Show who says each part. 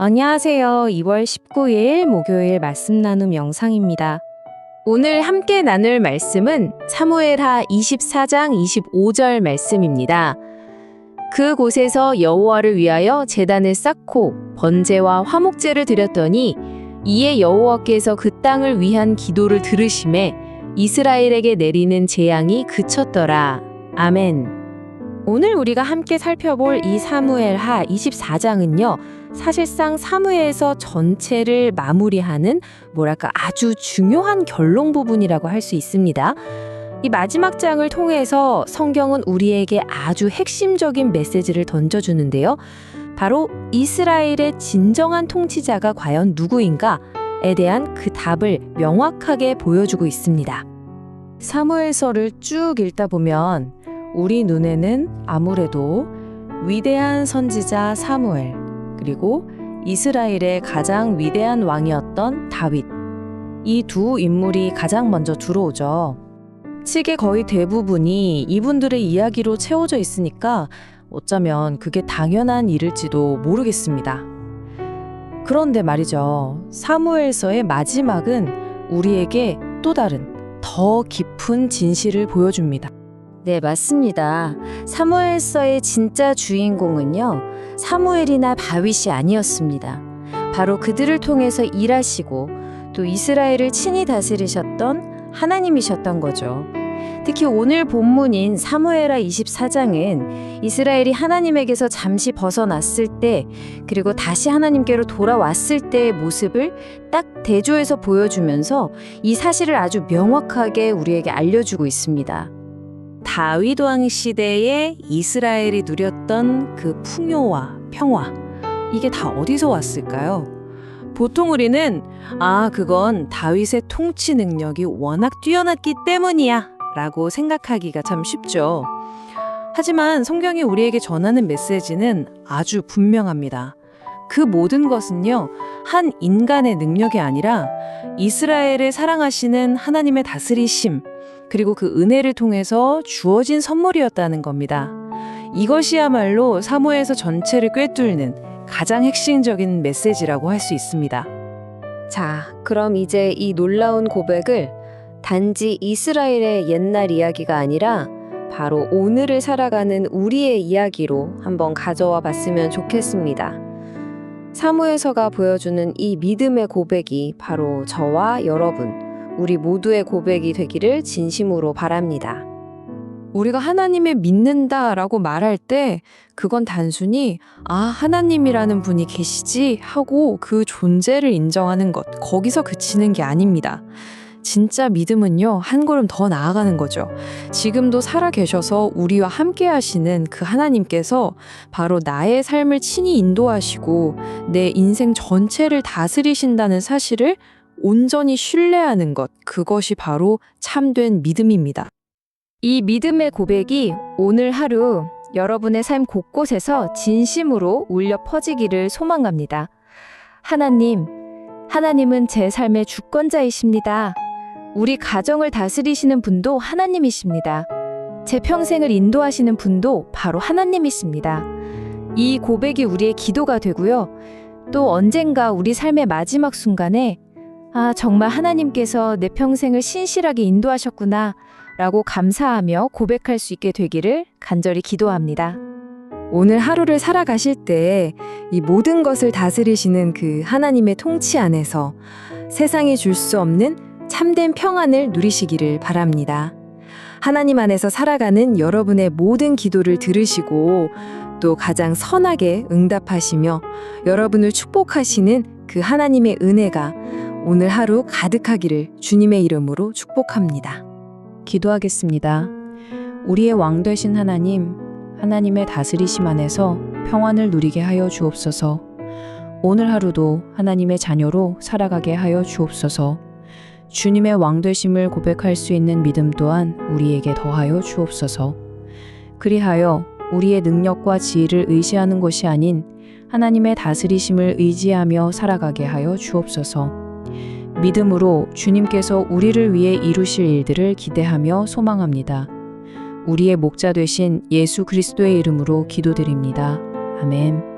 Speaker 1: 안녕하세요. 2월 19일 목요일 말씀 나눔 영상입니다. 오늘 함께 나눌 말씀은 사무엘하 24장 25절 말씀입니다. 그곳에서 여호와를 위하여 제단을 쌓고 번제와 화목제를 드렸더니 이에 여호와께서 그 땅을 위한 기도를 들으심에 이스라엘에게 내리는 재앙이 그쳤더라. 아멘. 오늘 우리가 함께 살펴볼 이 사무엘 하 24장은요. 사실상 사무엘서 전체를 마무리하는 뭐랄까 아주 중요한 결론 부분이라고 할 수 있습니다. 이 마지막 장을 통해서 성경은 우리에게 아주 핵심적인 메시지를 던져주는데요. 바로 이스라엘의 진정한 통치자가 과연 누구인가에 대한 그 답을 명확하게 보여주고 있습니다. 사무엘서를 쭉 읽다 보면 우리 눈에는 아무래도 위대한 선지자 사무엘, 그리고 이스라엘의 가장 위대한 왕이었던 다윗. 이 두 인물이 가장 먼저 들어오죠. 책의 거의 대부분이 이분들의 이야기로 채워져 있으니까 어쩌면 그게 당연한 일일지도 모르겠습니다. 그런데 말이죠. 사무엘서의 마지막은 우리에게 또 다른 더 깊은 진실을 보여줍니다.
Speaker 2: 네, 맞습니다. 사무엘서의 진짜 주인공은요, 사무엘이나 다윗이 아니었습니다. 바로 그들을 통해서 일하시고 또 이스라엘을 친히 다스리셨던 하나님이셨던 거죠. 특히 오늘 본문인 사무엘하 24장은 이스라엘이 하나님에게서 잠시 벗어났을 때 그리고 다시 하나님께로 돌아왔을 때의 모습을 딱 대조해서 보여주면서 이 사실을 아주 명확하게 우리에게 알려주고 있습니다.
Speaker 1: 다윗 왕 시대에 이스라엘이 누렸던 그 풍요와 평화 이게 다 어디서 왔을까요? 보통 우리는 아 그건 다윗의 통치 능력이 워낙 뛰어났기 때문이야 라고 생각하기가 참 쉽죠. 하지만 성경이 우리에게 전하는 메시지는 아주 분명합니다. 그 모든 것은요, 한 인간의 능력이 아니라 이스라엘을 사랑하시는 하나님의 다스리심, 그리고 그 은혜를 통해서 주어진 선물이었다는 겁니다. 이것이야말로 사무에서 전체를 꿰뚫는 가장 핵심적인 메시지라고 할 수 있습니다.
Speaker 2: 자, 그럼 이제 이 놀라운 고백을 단지 이스라엘의 옛날 이야기가 아니라 바로 오늘을 살아가는 우리의 이야기로 한번 가져와 봤으면 좋겠습니다. 사무에서가 보여주는 이 믿음의 고백이 바로 저와 여러분, 우리 모두의 고백이 되기를 진심으로 바랍니다.
Speaker 1: 우리가 하나님을 믿는다 라고 말할 때 그건 단순히 아, 하나님이라는 분이 계시지 하고 그 존재를 인정하는 것, 거기서 그치는 게 아닙니다. 진짜 믿음은요, 한 걸음 더 나아가는 거죠. 지금도 살아 계셔서 우리와 함께 하시는 그 하나님께서 바로 나의 삶을 친히 인도하시고 내 인생 전체를 다스리신다는 사실을 온전히 신뢰하는 것, 그것이 바로 참된 믿음입니다.
Speaker 2: 이 믿음의 고백이 오늘 하루 여러분의 삶 곳곳에서 진심으로 울려 퍼지기를 소망합니다. 하나님, 하나님은 제 삶의 주권자이십니다. 우리 가정을 다스리시는 분도 하나님이십니다. 제 평생을 인도하시는 분도 바로 하나님이십니다. 이 고백이 우리의 기도가 되고요. 또 언젠가 우리 삶의 마지막 순간에 아, 정말 하나님께서 내 평생을 신실하게 인도하셨구나. 라고 감사하며 고백할 수 있게 되기를 간절히 기도합니다.
Speaker 1: 오늘 하루를 살아가실 때 이 모든 것을 다스리시는 그 하나님의 통치 안에서 세상이 줄 수 없는 참된 평안을 누리시기를 바랍니다. 하나님 안에서 살아가는 여러분의 모든 기도를 들으시고 또 가장 선하게 응답하시며 여러분을 축복하시는 그 하나님의 은혜가 오늘 하루 가득하기를 주님의 이름으로 축복합니다. 기도하겠습니다. 우리의 왕 되신 하나님, 하나님의 다스리심 안에서 평안을 누리게 하여 주옵소서. 오늘 하루도 하나님의 자녀로 살아가게 하여 주옵소서. 주님의 왕 되심을 고백할 수 있는 믿음 또한 우리에게 더하여 주옵소서. 그리하여 우리의 능력과 지혜를 의지하는 것이 아닌 하나님의 다스리심을 의지하며 살아가게 하여 주옵소서. 믿음으로 주님께서 우리를 위해 이루실 일들을 기대하며 소망합니다. 우리의 목자 되신 예수 그리스도의 이름으로 기도드립니다. 아멘.